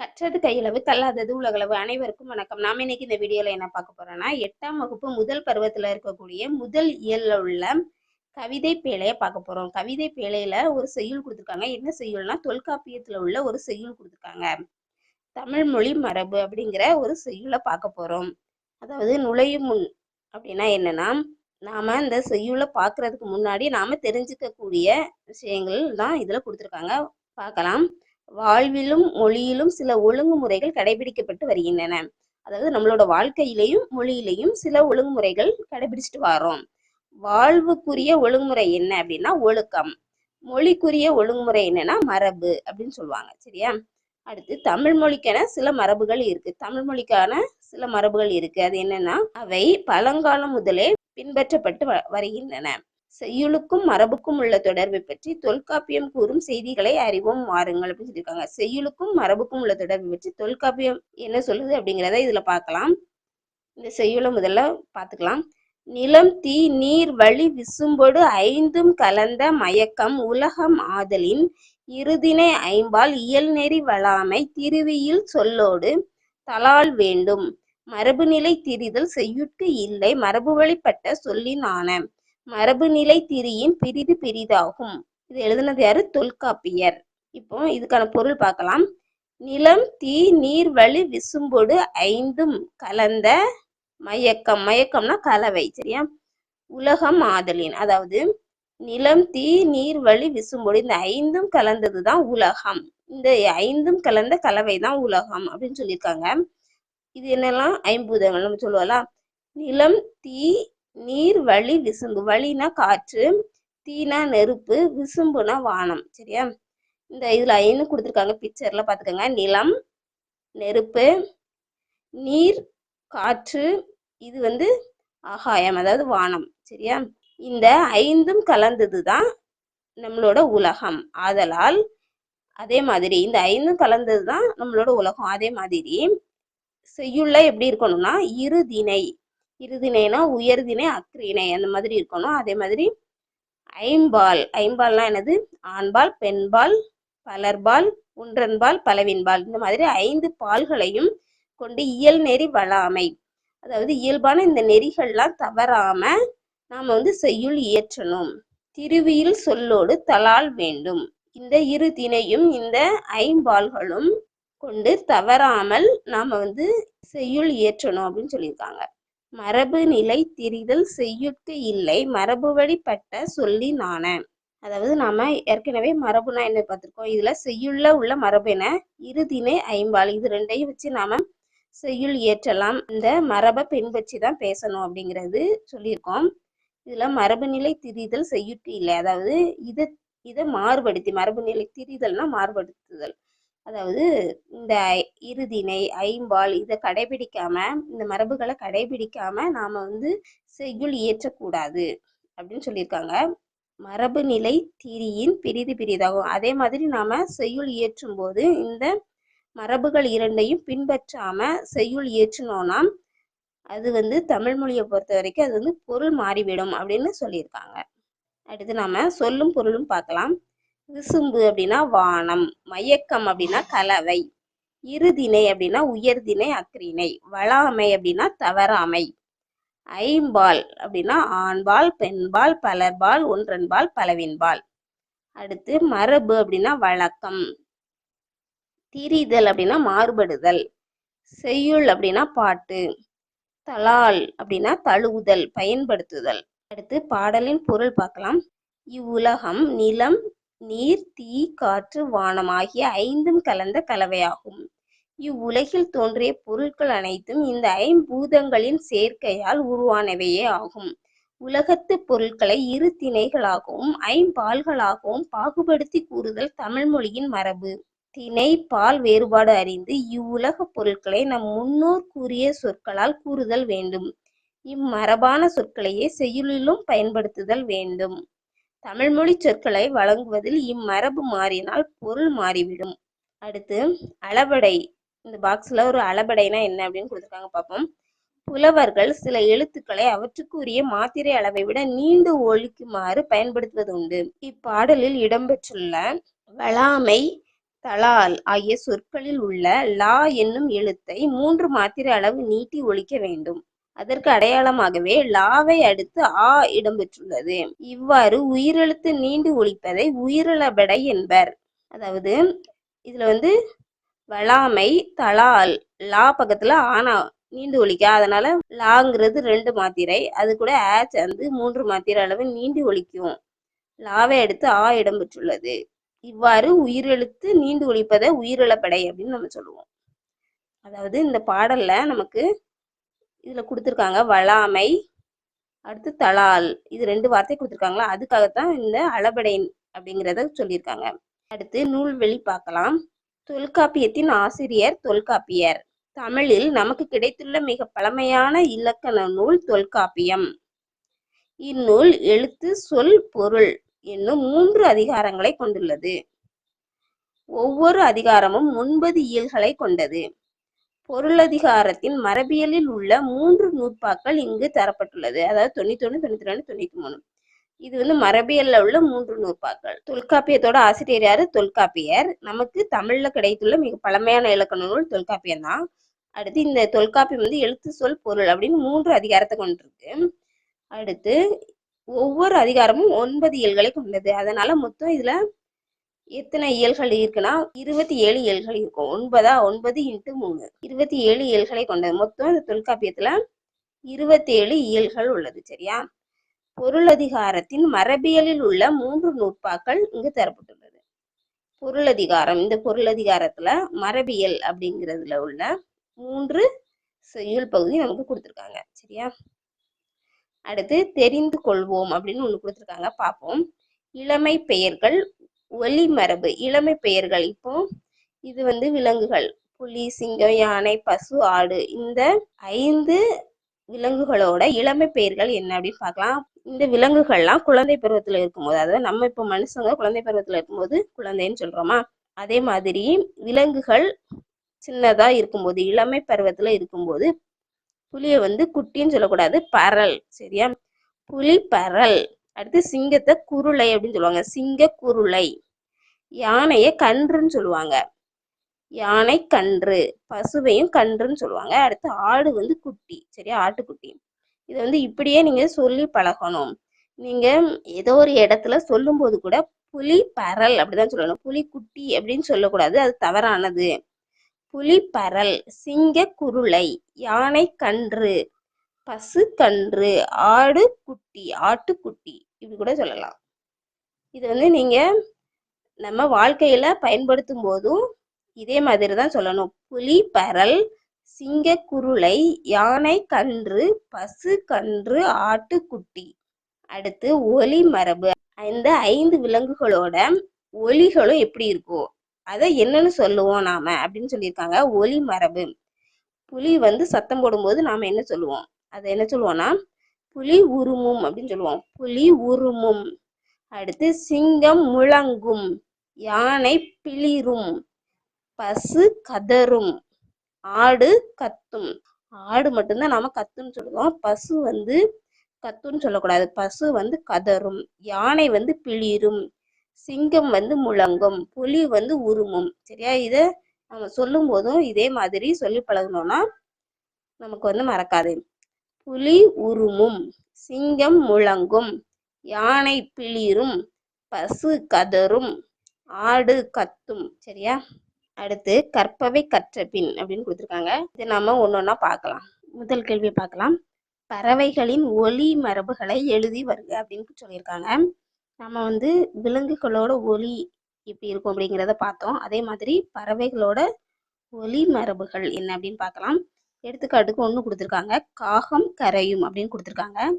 கற்றது கையளவு கல்லாதது உலகளவு அனைவருக்கும் வணக்கம். நாம இன்னைக்கு இந்த வீடியோல என்ன பார்க்க போறோம்னா எட்டாம் வகுப்பு முதல் பருவத்துல இருக்கக்கூடிய முதல் இயல்ல உள்ள கவிதை பேழைய பார்க்க போறோம். கவிதை பேழையில ஒரு செய்யுள் கொடுத்துருக்காங்க. என்ன செய்யுள்னா தொல்காப்பியத்துல உள்ள ஒரு செய்யுள் கொடுத்துருக்காங்க. தமிழ் மொழி மரபு அப்படிங்கிற ஒரு செய்யுளை பார்க்க போறோம். அதாவது நுழையும் முன் அப்படின்னா என்னன்னா நாம இந்த செய்யுளை பார்க்கறதுக்கு முன்னாடி நாம தெரிஞ்சுக்கக்கூடிய விஷயங்கள் தான் இதுல கொடுத்துருக்காங்க. பார்க்கலாம். வாழ்விலும் மொழியிலும் சில ஒழுங்குமுறைகள் கடைபிடிக்கப்பட்டு வருகின்றன. அதாவது நம்மளோட வாழ்க்கையிலையும் மொழியிலையும் சில ஒழுங்குமுறைகள் கடைபிடிச்சிட்டு வரோம் வாழ்வுக்குரிய ஒழுங்குமுறை என்ன அப்படின்னா ஒழுக்கம். மொழிக்குரிய ஒழுங்குமுறை என்னன்னா மரபு அப்படின்னு சொல்லுவாங்க சரியா? அடுத்து தமிழ் மொழிக்கான சில மரபுகள் இருக்கு. தமிழ் மொழிக்கான சில மரபுகள் இருக்கு. அது என்னன்னா அவை பழங்காலம் முதலே பின்பற்றப்பட்டு வ- வருகின்றன. செய்யுளுக்கும் மரபுக்கும் உள்ள தொடர்பை பற்றி தொல்காப்பியம் கூறும் செய்திகளை அறிவோம் வாருங்கள் அப்படின்னு சொல்லியிருக்காங்க. செய்யுளுக்கும் மரபுக்கும் உள்ள தொடர்பை பற்றி தொல்காப்பியம் என்ன சொல்லுது அப்படிங்கிறத இதுல பார்க்கலாம். இந்த செய்யுளை முதல்ல பார்த்துக்கலாம். நிலம் தீ நீர் வழி விசும்பொடு ஐந்தும் கலந்த மயக்கம் உலகம் ஆதலின் இருதினை ஐம்பால் இயல்நெறி வளாமை திருவியில் சொல்லோடு தலால் வேண்டும். மரபுநிலை திரிதல் செய்யுட்கு இல்லை மரபு வழிப்பட்ட சொல்லின் மரபுநிலை திரியின் பிரிது பிரிதாகும். இது எழுதுனது யாரு? தொல்காப்பியர். இப்போ இதுக்கான பொருள் பார்க்கலாம். நிலம் தீ நீர் வழி விசும்பொடு ஐந்தும் கலந்த மயக்கம். மயக்கம்னா கலவை சரியா? உலகம் ஆதலின். அதாவது நிலம் தீ நீர் வழி விசும்பொடு இந்த ஐந்தும் கலந்தது தான் உலகம். இந்த ஐந்தும் கலந்த கலவை தான் உலகம் அப்படின்னு சொல்லியிருக்காங்க. இது என்னெல்லாம்? ஐம்பூதங்கள் நம்ம சொல்லுவோம்ல. நிலம் தீ நீர் வழி விசும்பு வழினா காற்று தீனா நெருப்பு விசும்புனா வானம் சரியா? இந்த இதுல ஐந்து கொடுத்துருக்காங்க பிக்சர்ல பாத்துக்கோங்க. நிலம் நெருப்பு நீர் காற்று இது வந்து ஆகாயம் அதாவது வானம் சரியா? இந்த ஐந்தும் கலந்தது தான் நம்மளோட உலகம். ஆதலால் அதே மாதிரி இந்த ஐந்தும் கலந்தது தான் நம்மளோட உலகம். அதே மாதிரி செய்யுள்ள எப்படி இருக்கணும்னா இருதிணை. இருதிணைனா உயர்திணை அக்ரிணை அந்த மாதிரி இருக்கணும். அதே மாதிரி ஐம்பால். ஐம்பால்னா என்னது? ஆண்பால் பெண்பால் பலர்பால் உன்றன்பால் பலவின்பால். இந்த மாதிரி ஐந்து பால்களையும் கொண்டு இயல் நெறி வளாமை. அதாவது இயல்பான இந்த நெறிகள்லாம் தவறாம நாம வந்து செய்யுள் இயற்றணும். திருவியில் சொல்லோடு தலால் வேண்டும். இந்த இரு திணையும் இந்த ஐம்பால்களும் கொண்டு தவறாமல் நாம வந்து செய்யுள் இயற்றணும் அப்படின்னு சொல்லியிருக்காங்க. மரபு நிலை திரிதல் செய்யுட்கு இல்லை. மரபு வழிப்பட்ட சொல்லி நாண அதாவது நாம ஏற்கனவே மரபுனா என்ன பார்த்துருக்கோம்? இதுல செய்யுள்ள உள்ள மரபென இருதினை ஐம்பால். இது ரெண்டையும் வச்சு நாம செய்யுள் இயற்றலாம். இந்த மரபை பின்பற்றி தான் பேசணும் அப்படிங்கிறது சொல்லியிருக்கோம். இதுல மரபு நிலை திரிதல் செய்யுட்டு இல்லை. அதாவது இதை இதை மாறுபடுத்தி மரபு நிலை திரிதல்னா மாறுபடுத்துதல். அதாவது இந்த ஐ- இருதிணை ஐம்பால் இதை கடைபிடிக்காம இந்த மரபுகளை கடைபிடிக்காம நாம வந்து செய்யுள் இயற்றக்கூடாது அப்படின்னு சொல்லியிருக்காங்க. மரபு நிலை திரியின் பிரிது பிரிதாகும். அதே மாதிரி நாம செய்யுள் இயற்றும் போது இந்த மரபுகள் இரண்டையும் பின்பற்றாம செய்யுள் இயற்றினோம்னா அது வந்து தமிழ் மொழியை பொறுத்த வரைக்கும் அது வந்து பொருள் மாறிவிடும் அப்படின்னு சொல்லியிருக்காங்க. அடுத்து நாம சொல்லும் பொருளும் பார்க்கலாம். விசும்பு அப்படின்னா வானம் மயக்கம் அப்படின்னா கலவை இருதிணை அப்படின்னா உயர்திணை அக்ரிணை வளாமை அப்படின்னா தவறாமை ஐம்பால் அப்படின்னா ஆண்பால் பெண்பால் பலர்பால் ஒன்றன்பால் பலவின்பால். அடுத்து மரபு அப்படின்னா வழக்கம் திரிதல் அப்படின்னா மாறுபடுதல் செய்யுள் அப்படின்னா பாட்டு தலால் அப்படின்னா தழுவுதல் பயன்படுத்துதல். அடுத்து பாடலின் பொருள் பார்க்கலாம். இவ்வுலகம் நிலம் நீர் தீ காற்று வானம் ஆகிய ஐந்தும் கலந்த கலவையாகும். இவ்வுலகில் தோன்றிய பொருட்கள் அனைத்தும் இந்த ஐம்பூதங்களின் சேர்க்கையால் உருவானவையே ஆகும். உலகத்து பொருட்களை இரு திணைகளாகவும் ஐம்பால்களாகவும் பாகுபடுத்தி கூறுதல் தமிழ் மொழியின் மரபு. திணை பால் வேறுபாடு அறிந்து இவ்வுலக பொருட்களை நம் முன்னோர் கூறிய சொற்களால் கூறுதல் வேண்டும். இம்மரபான சொற்களையே செய்யுளிலும் பயன்படுத்துதல் வேண்டும். தமிழ்மொழிச் சொற்களை வழங்குவதில் இம்மரபு மாறினால் பொருள் மாறிவிடும். அடுத்து அளபடை. இந்த பாக்ஸ்ல ஒரு அளபடைனா என்ன அப்படின்னு கொடுத்துருக்காங்க பார்ப்போம் புலவர்கள் சில எழுத்துக்களை அவற்றுக்குரிய மாத்திரை அளவை விட நீண்டு ஒழிக்குமாறு பயன்படுத்துவது உண்டு. இப்பாடலில் இடம்பெற்றுள்ள வளாமை தலால் ஆகிய சொற்களில் உள்ள லா என்னும் எழுத்தை மூன்று மாத்திரை அளவு நீட்டி ஒழிக்க வேண்டும். அதற்கு அடையாளமாகவே லாவை அடுத்து ஆ இடம்பெற்றுள்ளது. இவ்வாறு உயிரெழுத்து நீண்டு ஒழிப்பதை உயிரிழபடை என்பர். அதாவது இதுல வந்து வளாமை தலால் லா பக்கத்துல ஆனா நீண்டு ஒழிக்க அதனால லாங்கிறது ரெண்டு மாத்திரை அது கூட ஆ சேர்ந்து மூன்று மாத்திரை அளவு நீண்டு ஒழிக்கும். லாவை அடுத்து ஆ இடம்பெற்றுள்ளது. இவ்வாறு உயிரெழுத்து நீண்டு ஒழிப்பதை உயிரிழப்படை அப்படின்னு நம்ம சொல்லுவோம். அதாவது இந்த பாடல்ல நமக்கு இதில் கொடுத்துருக்காங்க வளாமை அடுத்து தலால். இது ரெண்டு வார்த்தை கொடுத்துருக்காங்களா? அதுக்காகத்தான் இந்த அளபடை அப்படிங்கிறத சொல்லியிருக்காங்க. அடுத்து நூல்வெளி பார்க்கலாம். தொல்காப்பியத்தின் ஆசிரியர் தொல்காப்பியர். தமிழில் நமக்கு கிடைத்துள்ள மிக பழமையான இலக்கண நூல் தொல்காப்பியம். இந்நூல் எழுத்து சொல் பொருள் என்னும் மூன்று அதிகாரங்களை கொண்டுள்ளது. ஒவ்வொரு அதிகாரமும் ஒன்பது இயல்களை கொண்டது. பொருளதிகாரத்தின் மரபியலில் உள்ள மூன்று நூற்பாக்கள் இங்கு தரப்பட்டுள்ளது. அதாவது தொண்ணூத்தி ஒன்று தொண்ணூத்தி ரெண்டு தொண்ணூத்தி மூணு இது வந்து மரபியல்ல உள்ள மூன்று நூற்பாக்கள். தொல்காப்பியத்தோட ஆசிரியர் யாரு? தொல்காப்பியர். நமக்கு தமிழ்ல கிடைத்துள்ள மிக பழமையான இலக்கண நூல் தொல்காப்பியம் தான். அடுத்து இந்த தொல்காப்பியம் வந்து எழுத்து சொல் பொருள் அப்படின்னு மூன்று அதிகாரத்தை கொண்டிருக்கு. அடுத்து ஒவ்வொரு அதிகாரமும் ஒன்பது இயல்களை கொண்டது. அதனால மொத்தம் இதுல எத்தனை இயல்கள் இருக்குன்னா இருபத்தி ஏழு இயல்கள் இருக்கும். ஒன்பதா? ஒன்பது இன்ட்டு மூணு. இருபத்தி ஏழு இயல்களை கொண்டது. மொத்தம் இந்த தொல்காப்பியத்துல இருபத்தி ஏழு இயல்கள் உள்ளது. சரியா? பொருளதிகாரத்தின் மரபியலில் உள்ள மூன்று நூற்பாக்கள் இங்கு தரப்பட்டுள்ளது. பொருளதிகாரம். இந்த பொருளதிகாரத்துல மரபியல் அப்படிங்கிறதுல உள்ள மூன்று செய்யுள் பகுதி நமக்கு கொடுத்துருக்காங்க. சரியா? அடுத்து தெரிந்து கொள்வோம் அப்படின்னு ஒன்று கொடுத்துருக்காங்க. பார்ப்போம். இளமை பெயர்கள் ஒலி மரபு இளமை பெயர்கள். இப்போ இது வந்து விலங்குகள். புலி சிங்கம் யானை பசு ஆடு. இந்த ஐந்து விலங்குகளோட இளமை பெயர்கள் என்ன அப்படின்னு பார்க்கலாம். இந்த விலங்குகள்லாம் குழந்தை பருவத்தில் இருக்கும்போது அதாவது நம்ம இப்போ மனுஷங்க குழந்தை பருவத்தில் இருக்கும்போது குழந்தைன்னு சொல்கிறோமா அதே மாதிரி விலங்குகள் சின்னதாக இருக்கும்போது இளமை பருவத்தில் இருக்கும்போது புலியை வந்து குட்டின்னு சொல்லக்கூடாது பரல். சரியா? புலி பரல். அடுத்து சிங்கத்தை குருளை அப்படின்னு சொல்லுவாங்க. சிங்க குருளை யானைய கன்றுன்னு சொல்லுவாங்க. யானை கன்று பசுவையும் கன்றுன்னு சொல்லுவாங்க. அடுத்து ஆடு வந்து குட்டி சரியா? ஆட்டுக்குட்டி. இதை வந்து இப்படியே நீங்க சொல்லி பழகணும். நீங்க ஏதோ ஒரு இடத்துல சொல்லும் போது கூட புலி பரல் அப்படிதான் சொல்லணும். புலி குட்டி அப்படின்னு சொல்லக்கூடாது. அது தவறானது. புலி பரல் சிங்க குருளை யானை கன்று பசு கன்று ஆடு குட்டி ஆட்டுக்குட்டி இப்படி கூட சொல்லலாம். இது வந்து நீங்க நம்ம வாழ்க்கையில பயன்படுத்தும் போதும் இதே மாதிரி தான் சொல்லணும். புலி பரல் சிங்க குருளை யானை கன்று பசு கன்று ஆட்டுக்குட்டி. அடுத்து ஒலி மரபு. இந்த ஐந்து விலங்குகளோட ஒலிகளும் எப்படி இருக்கும் அதை என்னன்னு சொல்லுவோம் நாம அப்படின்னு சொல்லியிருக்காங்க. ஒலி மரபு. புலி வந்து சத்தம் போடும்போது நாம என்ன சொல்லுவோம்? அதை என்ன சொல்லுவோம்னா புலி உருமும் அப்படின்னு சொல்லுவோம். புலி உருமும். அடுத்து சிங்கம் முழங்கும். யானை பிளிரும் பசு கதரும் ஆடு கத்தும். ஆடு மட்டும்தான் நாம கத்துன்னு சொல்லுவோம். பசு வந்து கத்துன்னு சொல்லக்கூடாது. பசு வந்து கதரும் யானை வந்து பிளிரும் சிங்கம் வந்து முழங்கும் புலி வந்து உருமும். சரியா? இதை நம்ம சொல்லும் போதும் இதே மாதிரி சொல்லி பழகணும்னா நமக்கு வந்து மறக்காது. புலி உருமும் சிங்கம் முழங்கும் யானை பிளிரும் பசு கதரும் ஆடு கத்தும் சரியா? அடுத்து கற்பவை கற்ற பின் அப்படின்னு கொடுத்துருக்காங்க. இதை நாம ஒன்னொன்னா பார்க்கலாம். முதல் கேள்வியை பார்க்கலாம். பறவைகளின் ஒலி மரபுகளை எழுதி வருக அப்படின்னு சொல்லியிருக்காங்க. நம்ம வந்து விலங்குகளோட ஒலி எப்படி இருக்கும் அப்படிங்கிறத பார்த்தோம். அதே மாதிரி பறவைகளோட ஒலி மரபுகள் என்ன அப்படின்னு பார்க்கலாம். எடுத்துக்காட்டுக்கு ஒன்று கொடுத்துருக்காங்க. காகம் கரையும் அப்படின்னு கொடுத்துருக்காங்க.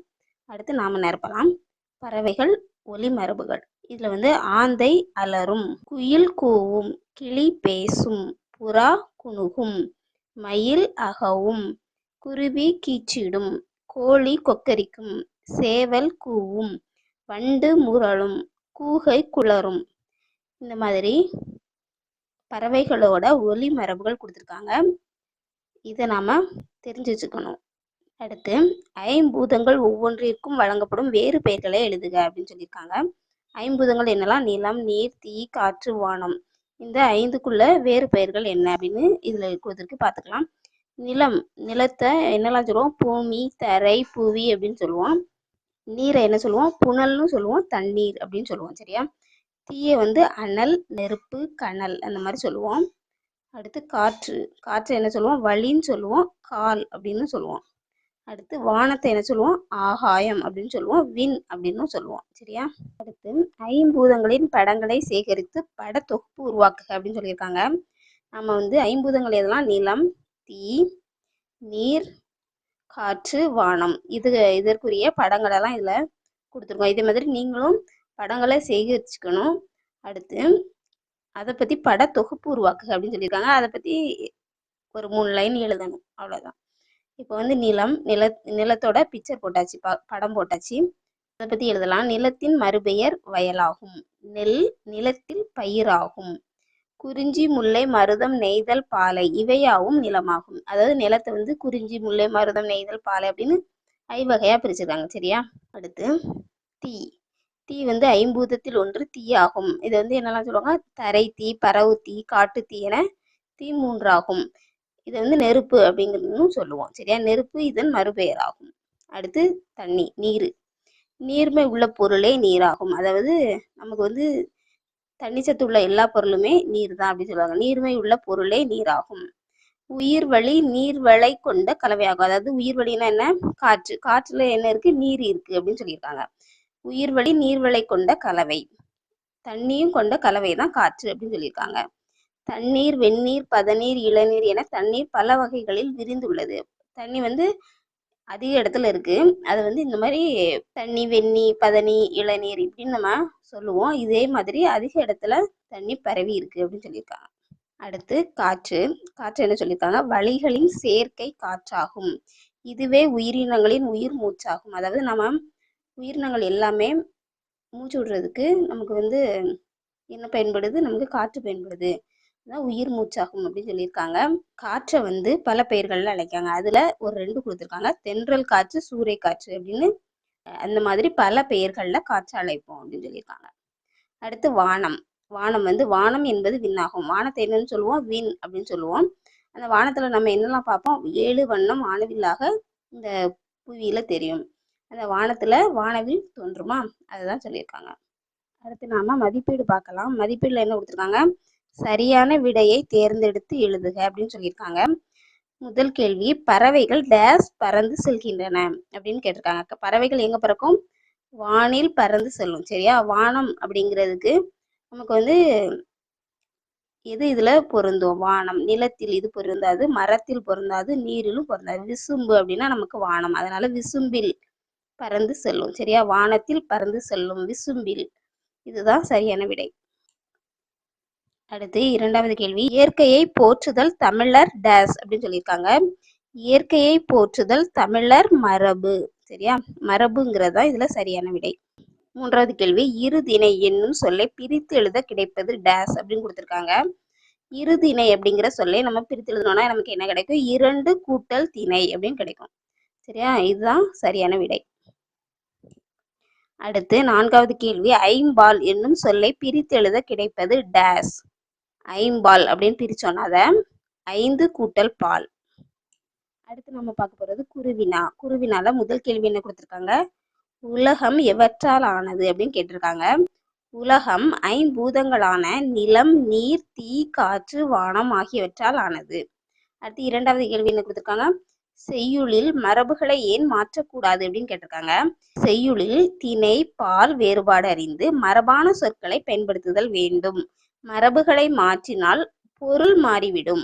அடுத்து நாம நிரப்பலாம். பறவைகள் ஒலி மரபுகள். இதுல வந்து ஆந்தை அலறும் குயில் கூவும் கிளி பேசும் புறா குணுகும் மயில் அகவும் குருவி கீச்சிடும் கோழி கொக்கரிக்கும் சேவல் கூவும் வண்டு முரளும் கூகை குளரும். இந்த மாதிரி பறவைகளோட ஒலி மரபுகள் கொடுத்துருக்காங்க. இதை நாம தெரிஞ்சு வச்சுக்கணும். அடுத்து ஐம்பூதங்கள் ஒவ்வொன்றிற்கும் வழங்கப்படும் வேறு பெயர்களை எழுதுக அப்படின்னு சொல்லியிருக்காங்க. ஐம்பூதங்கள் என்னெல்லாம் நிலம் நீர் தீ காற்று வானம். இந்த ஐந்துக்குள்ள வேறு பெயர்கள் என்ன? அப்படின்னு இதில் கொடுத்துருக்கு பார்த்துக்கலாம். நிலம் நிலத்தை என்னெல்லாம் சொல்லுவோம்? பூமி தரை புவி அப்படின்னு சொல்லுவோம். நீரை என்ன சொல்லுவோம்? புனல்னு சொல்லுவோம். தண்ணீர் அப்படின்னு சொல்லுவோம். சரியா? தீயை வந்து அனல் நெருப்பு கனல் அந்த மாதிரி சொல்லுவோம். அடுத்து காற்று. காற்று என்ன சொல்லுவோம்? வழின்னு சொல்லுவோம். கால் அப்படின்னு சொல்லுவோம். அடுத்து வானத்தை என்ன சொல்லுவோம்? ஆகாயம் அப்படின்னு சொல்லுவோம். விண் அப்படின்னு சொல்லுவோம். சரியா? அடுத்து ஐம்பூதங்களின் படங்களை சேகரித்து படத்தொகுப்பு உருவாக்குக அப்படின்னு சொல்லியிருக்காங்க. நம்ம வந்து ஐம்பூதங்கள் எதெல்லாம்? நிலம் தீ நீர் காற்று வானம். இது இதற்குரிய படங்களெல்லாம் இதில் கொடுத்துருக்கோம். இதே மாதிரி நீங்களும் படங்களை சேகரிச்சுக்கணும். அடுத்து அதை பற்றி பட தொகுப்பு உருவாக்குக அப்படின்னு சொல்லியிருக்காங்க. அதை பற்றி ஒரு மூணு லைன் எழுதணும். அவ்வளோதான் இப்போ வந்து நிலம் நில நிலத்தோட பிக்சர் போட்டாச்சு ப படம் போட்டாச்சு. அதை பற்றி எழுதலாம். நிலத்தின் மறுபெயர் வயலாகும். நெல் நிலத்தில் பயிராகும். குறிஞ்சி முல்லை மருதம் நெய்தல் பாலை இவையாவும் நிலமாகும். அதாவது நிலத்தை வந்து குறிஞ்சி முல்லை மருதம் நெய்தல் பாலை அப்படின்னு ஐவகையாக பிரிச்சிருக்காங்க. சரியா? அடுத்து தீ. தீ வந்து ஐம்பூதத்தில் ஒன்று தீயாகும். இது வந்து என்னெல்லாம் சொல்லுவாங்க? தரை தீ பறவு தீ காட்டு தீ என தீ மூன்றாகும். இதை வந்து நெருப்பு அப்படிங்கிறதும் சொல்லுவோம். சரியா? நெருப்பு இதன் மறுபெயராகும். அடுத்து தண்ணி நீர். நீர்மை உள்ள பொருளே நீராகும். அதாவது நமக்கு வந்து தண்ணி சத்து உள்ள எல்லா பொருளுமே நீர் தான் அப்படின்னு சொல்லுவாங்க. நீர்மை உள்ள பொருளே நீராகும். உயிர் வழி நீர் வளை கொண்ட கலவையாகும். அதாவது உயிர் வழினா என்ன? காற்று. காற்றுல என்ன இருக்கு? நீர் இருக்கு அப்படின்னு சொல்லியிருக்காங்க. உயிர் வழி நீர்வளை கொண்ட கலவை. தண்ணியும் கொண்ட கலவை தான் காற்று அப்படின்னு சொல்லியிருக்காங்க. தண்ணீர் வெந்நீர் பதநீர் இளநீர் என தண்ணீர் பல வகைகளில் விரிந்துள்ளது. தண்ணி வந்து அதிக இடத்துல இருக்கு. அது வந்து இந்த மாதிரி தண்ணி வெந்நி பதனி இளநீர் இப்படின்னு நம்ம சொல்லுவோம். இதே மாதிரி அதிக இடத்துல தண்ணி பரவி இருக்கு அப்படின்னு சொல்லியிருக்காங்க. அடுத்து காற்று. காற்று என்ன சொல்லியிருக்காங்க? வழிகளின் சேர்க்கை காற்றாகும். இதுவே உயிரினங்களின் உயிர் மூச்சாகும். அதாவது நம்ம உயிரினங்கள் எல்லாமே மூச்சு விடுறதுக்கு நமக்கு வந்து என்ன பயன்படுது? நமக்கு காற்று பயன்படுது. உயிர் மூச்சாகும் அப்படின்னு சொல்லியிருக்காங்க. காற்றை வந்து பல பெயர்கள்ல அழைக்காங்க அதுல ஒரு ரெண்டு கொடுத்துருக்காங்க. தென்றல் காற்று சூறை காற்று அப்படின்னு அந்த மாதிரி பல பெயர்கள்ல காற்று அழைப்போம் அப்படின்னு சொல்லியிருக்காங்க. அடுத்து வானம். வானம் வந்து வானம் என்பது விண்ணாகும். வானத்தை என்னன்னு சொல்லுவோம்? விண் அப்படின்னு சொல்லுவோம். அந்த வானத்துல நம்ம என்னெல்லாம் பார்ப்போம்? ஏழு வண்ணம் வானவில்லாக இந்த புவியில தெரியும். அந்த வானத்துல வானவில் தோன்றுமா? அதுதான் சொல்லியிருக்காங்க. அடுத்து நாம மதிப்பீடு பார்க்கலாம். மதிப்பீடுல என்ன கொடுத்துருக்காங்க? சரியான விடையை தேர்ந்தெடுத்து எழுதுக அப்படின்னு சொல்லியிருக்காங்க. முதல் கேள்வி பறவைகள் டேஸ் பறந்து செல்கின்றன அப்படின்னு கேட்டிருக்காங்க. பறவைகள் எங்க பறக்கும்? வானில் பறந்து செல்லும். சரியா? வானம் அப்படிங்கிறதுக்கு நமக்கு வந்து எது இதுல பொருந்தும்? வானம். நிலத்தில் இது பொருந்தாது மரத்தில் பொருந்தாது நீரிலும் பொருந்தாது. விசும்பு அப்படின்னா நமக்கு வானம். அதனால விசும்பில் பறந்து செல்லும். சரியா? வானத்தில் பறந்து செல்லும். விசும்பில். இதுதான் சரியான விடை. அடுத்து இரண்டாவது கேள்வி. இயற்கையை போற்றுதல் தமிழர் டேஸ் அப்படின்னு சொல்லியிருக்காங்க. இயற்கையை போற்றுதல் தமிழர் மரபு. சரியா? மரபுங்கிறதா இதுல சரியான விடை. மூன்றாவது கேள்வி. இருதிணை என்னும் சொல்லை பிரித்து எழுத கிடைப்பது டேஸ் அப்படின்னு கொடுத்துருக்காங்க. இருதிணை அப்படிங்கிற சொல்லை நம்ம பிரித்து எழுதணும்னா நமக்கு என்ன கிடைக்கும்? இரண்டு கூட்டல் திணை அப்படின்னு கிடைக்கும். சரியா? இதுதான் சரியான விடை. அடுத்து நான்காவது கேள்வி. ஐம்பால் என்னும் சொல்லை பிரித்து எழுத கிடைப்பது டேஸ். ஐம்பால் அப்படின்னு பிரிச்சோன்னா அதை ஐந்து கூட்டல் பால். அடுத்து நம்ம பார்க்க போறது குருவினா. குருவினால முதல் கேள்வி என்ன கொடுத்துருக்காங்க? உலகம் எவற்றால் ஆனது அப்படின்னு கேட்டிருக்காங்க. உலகம் ஐம்பூதங்களான நிலம் நீர் தீ காற்று வானம் ஆகியவற்றால் ஆனது. அடுத்து இரண்டாவது கேள்வி என்ன கொடுத்துருக்காங்க? செய்யுளில் மரபுகளை ஏன் மாற்றக்கூடாது அப்படின்னு கேட்டிருக்காங்க. செய்யுளில் திணை பால் வேறுபாடு அறிந்து மரபான சொற்களை பயன்படுத்துதல் வேண்டும். மரபுகளை மாற்றினால் பொருள் மாறிவிடும்.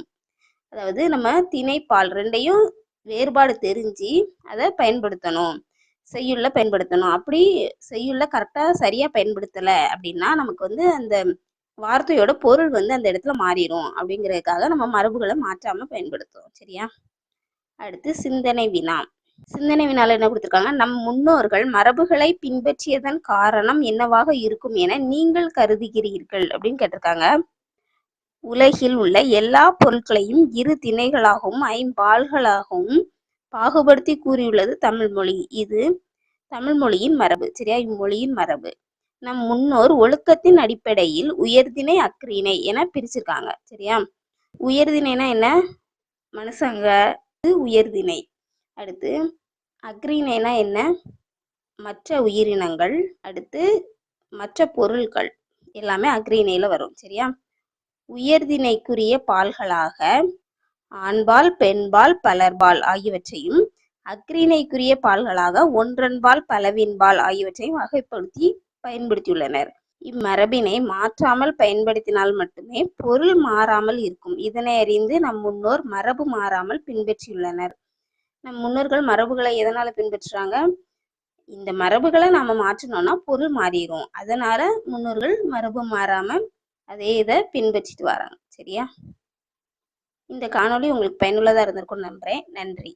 அதாவது நம்ம திணைப்பால் ரெண்டையும் வேறுபாடு தெரிஞ்சு அதை பயன்படுத்தணும். செய்யுள்ள பயன்படுத்தணும். அப்படி செய்யுள்ள கரெக்டாக சரியாக பயன்படுத்தலை அப்படின்னா நமக்கு வந்து அந்த வார்த்தையோட பொருள் வந்து அந்த இடத்துல மாறிடும் அப்படிங்கிறதுக்காக நம்ம மரபுகளை மாற்றாமல் பயன்படுத்துவோம். சரியா? அடுத்து சிந்தனை வினா. சிந்தனை வினால என்ன கொடுத்துருக்காங்க? நம் முன்னோர்கள் மரபுகளை பின்பற்றியதன் காரணம் என்னவாக இருக்கும் என நீங்கள் கருதுகிறீர்கள் அப்படின்னு கேட்டிருக்காங்க. உலகில் உள்ள எல்லா பொருட்களையும் இரு திணைகளாகவும் ஐம்பால்களாகவும் பாகுபடுத்தி கூறியுள்ளது தமிழ் மொழி. இது தமிழ் மொழியின் மரபு சரியா? இம்மொழியின் மரபு. நம் முன்னோர் ஒழுக்கத்தின் அடிப்படையில் உயர்திணை அக்ரிணை என பிரிச்சிருக்காங்க சரியா? உயர்திணைனா என்ன? மனுஷங்க இது உயர்திணை அடுத்து அக்ரிணைனா என்ன? மற்ற உயிரினங்கள். அடுத்து மற்ற பொருட்கள் எல்லாமே அக்ரிணையில் வரும் சரியா? உயர்திணைக்குரிய பால்களாக ஆண்பால் பெண்பால் பலர்பால் ஆகியவற்றையும் அக்ரிணைக்குரிய பால்களாக ஒன்றன்பால் பலவின்பால் ஆகியவற்றையும் வகைப்படுத்தி பயன்படுத்தியுள்ளனர். இம்மரபினை மாற்றாமல் பயன்படுத்தினால் மட்டுமே பொருள் மாறாமல் இருக்கும். இதனை அறிந்து நம் முன்னோர் மரபு மாறாமல் பின்பற்றியுள்ளனர். நம் முன்னோர்கள் மரபுகளை எதனால பின்பற்றுறாங்க? இந்த மரபுகளை நாம மாற்றினோம்னா பொருள் மாறிடும் அதனால முன்னோர்கள் மரபு மாறாம அதே இதை பின்பற்றிட்டு வராங்க. சரியா? இந்த காணொளி உங்களுக்கு பயனுள்ளதா இருந்திருக்கும்னு நம்புறேன். நன்றி.